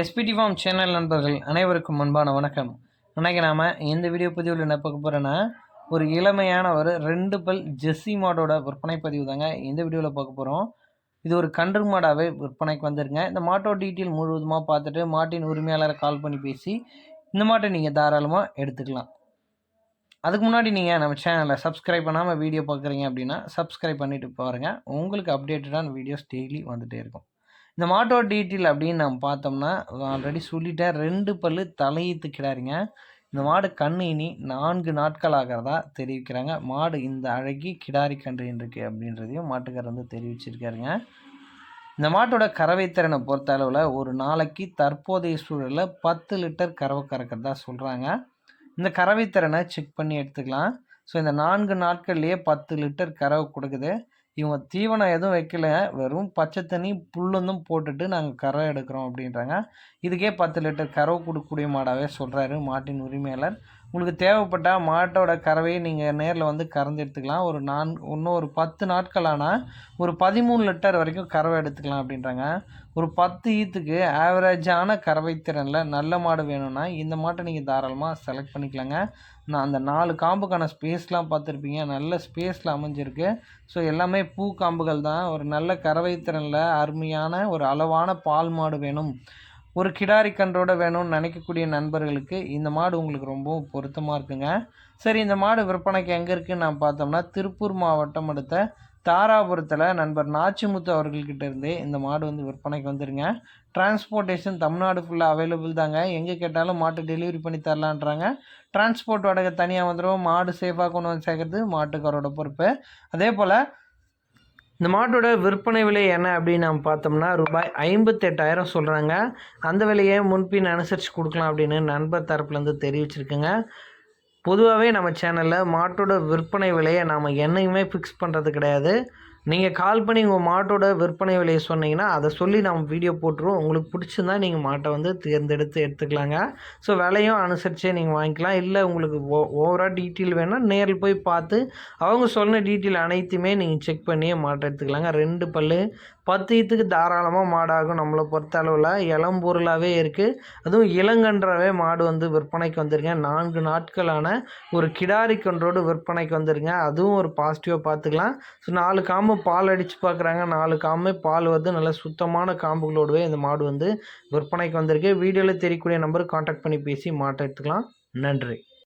SPD form channel நண்பர்கள் அனைவருக்கும் அன்பான வணக்கம். இன்றைக்கி நாம் இந்த வீடியோ பதிவில் என்ன பார்க்க போகிறோன்னா ஒரு இளமையான ஒரு ரெண்டு பல் ஜெஸ்ஸி மாடோட விற்பனை பதிவு தாங்க இந்த வீடியோவில் பார்க்க போகிறோம் இது ஒரு கன்று மாடாகவே விற்பனைக்கு வந்துருங்க. இந்த மாட்டோட டீட்டெயில் முழுவதுமாக பார்த்துட்டு மாட்டின் உரிமையாளரை கால் பண்ணி பேசி இந்த மாட்டை நீங்கள் தாராளமாக எடுத்துக்கலாம். அதுக்கு முன்னாடி நீங்கள் நம்ம சேனலை சப்ஸ்கிரைப் பண்ணாமல் வீடியோ பார்க்குறீங்க அப்படின்னா சப்ஸ்கிரைப் பண்ணிவிட்டு பாருங்கள் உங்களுக்கு அப்டேட்டடான வீடியோஸ் டெய்லி வந்துகிட்டே இருக்கும். இந்த மாட்டோட டீட்டெயில் அப்படின்னு நம்ம பார்த்தோம்னா ஆல்ரெடி சொல்லிட்டேன் ரெண்டு பல்லு தலையீத்து கிடாரிங்க. இந்த மாடு கண்ணு இனி நான்கு நாட்கள் ஆகிறதா தெரிவிக்கிறாங்க. மாடு இந்த அழகி கிடாரி கன்று அப்படின்றதையும் மாட்டுக்காரர் வந்து தெரிவிச்சிருக்காருங்க. இந்த மாட்டோட கறவை திறனை பொறுத்த அளவில் ஒரு நாளைக்கு தற்போதைய சூழலில் பத்து லிட்டர் கறவை கறக்கிறதா சொல்கிறாங்க இந்த கறவை திறனை செக் பண்ணி எடுத்துக்கலாம். ஸோ இந்த நான்கு நாட்கள்லேயே பத்து லிட்டர் கறவை கொடுக்குது. இவங்க தீவனம் எதுவும் வைக்கல. வெறும் பச்சை தண்ணி புல்லுந்தும் போட்டுட்டு நாங்கள் கறவை எடுக்கிறோம் அப்படின்றாங்க. இதுக்கே பத்து லிட்டர் கறவை கொடுக்கக்கூடிய மாடாகவே சொல்கிறாரு மாட்டின் உரிமையாளர். உங்களுக்கு தேவைப்பட்டால் மாட்டோட கறவையை நீங்கள் நேரில் வந்து கறந்து எடுத்துக்கலாம். ஒரு நான் இன்னும் ஒரு பத்து நாட்கள் ஆனால் ஒரு பதிமூணு லிட்டர் வரைக்கும் கறவை எடுத்துக்கலாம் அப்படின்றாங்க. ஒரு பத்து ஈத்துக்கு ஆவரேஜான கறவை திறனில் நல்ல மாடு வேணும்னா இந்த மாட்டை நீங்கள் தாராளமாக செலக்ட் பண்ணிக்கலாங்க. நான் அந்த நாலு காம்புக்கான ஸ்பேஸ்லாம் பார்த்துருப்பீங்க. நல்ல ஸ்பேஸில் அமைஞ்சிருக்கு. ஸோ எல்லாமே பூ காம்புகள் தான். ஒரு நல்ல கறவை திறனில் அருமையான ஒரு அளவான பால் மாடு வேணும். ஒரு கிடாரி கன்றோட வேணும்னு நினைக்கக்கூடிய நண்பர்களுக்கு இந்த மாடு உங்களுக்கு ரொம்பவும் பொருத்தமாக இருக்குங்க. சரி இந்த மாடு விற்பனைக்கு எங்கே இருக்குதுன்னு நான் பார்த்தோம்னா திருப்பூர் மாவட்டம் அடுத்த தாராபுரத்தில் நண்பர் நாச்சிமுத்து அவர்கள்கிட்ட இருந்தே இந்த மாடு வந்து விற்பனைக்கு வந்துருங்க. டிரான்ஸ்போர்ட்டேஷன் தமிழ்நாடு ஃபுல்லாக அவைலபிள் தாங்க. எங்கே கேட்டாலும் மாட்டு டெலிவரி பண்ணி தரலான்றாங்க. டிரான்ஸ்போர்ட் வாடகை தனியாக வந்துடும் மாடு சேஃபாக கொண்டு வந்து சேர்க்குறது மாட்டுக்காரோட பொறுப்பு. அதே போல் இந்த மாட்டோட விற்பனை விலை என்ன அப்படின்னு நம்ம பார்த்தோம்னா ரூபாய் ஐம்பத்தெட்டாயிரம் சொல்கிறாங்க அந்த விலையை முன்பின் அனுசரித்து கொடுக்கலாம் அப்படின்னு நண்பர் தரப்புலேருந்து தெரிவிச்சிருக்குங்க. பொதுவாகவே நம்ம சேனலில் மாட்டோட விற்பனை விலையை நாம் என்னையுமே ஃபிக்ஸ் பண்ணுறது கிடையாது. நீங்கள் கால் பண்ணி உங்கள் மாட்டோட விற்பனை விலையை சொன்னீங்கன்னா அதை சொல்லி நம்ம வீடியோ போட்டுருவோம். உங்களுக்கு பிடிச்சிருந்தா நீங்கள் மாட்டை வந்து தேர்ந்தெடுத்து எடுத்துக்கலாங்க. ஸோ விலையும் அனுசரித்தே நீங்கள் வாங்கிக்கலாம். இல்லை உங்களுக்கு ஓ ஓவராக டீட்டெயில் வேணால் நேரில் போய் பார்த்து அவங்க சொன்ன டீட்டெயில் அனைத்துமே நீங்கள் செக் பண்ணியே மாட்டை எடுத்துக்கலாங்க. ரெண்டு பல் பத்து ஈத்துக்கு தாராளமாக மாடாகும் நம்மளை பொறுத்த அளவில். இளம்பொருளாகவே இருக்குது அதுவும் இளங்கன்றாவே மாடு வந்து விற்பனைக்கு வந்துருங்க நான்கு நாட்களான ஒரு கிடாரி கன்றோடு விற்பனைக்கு வந்துருங்க அதுவும் ஒரு பாசிட்டிவாக பார்த்துக்கலாம். ஸோ நாலு காம்பு பால் அடித்து பார்க்குறாங்க நாலு காம்பு பால் வந்து நல்ல சுத்தமான காம்புகளோடவே இந்த மாடு வந்து விற்பனைக்கு வந்திருக்கு. வீடியோவில் தெரியக்கூடிய நம்பருக்கு காண்டாக்ட் பண்ணி பேசி மாட்டை எடுத்துக்கலாம். நன்றி.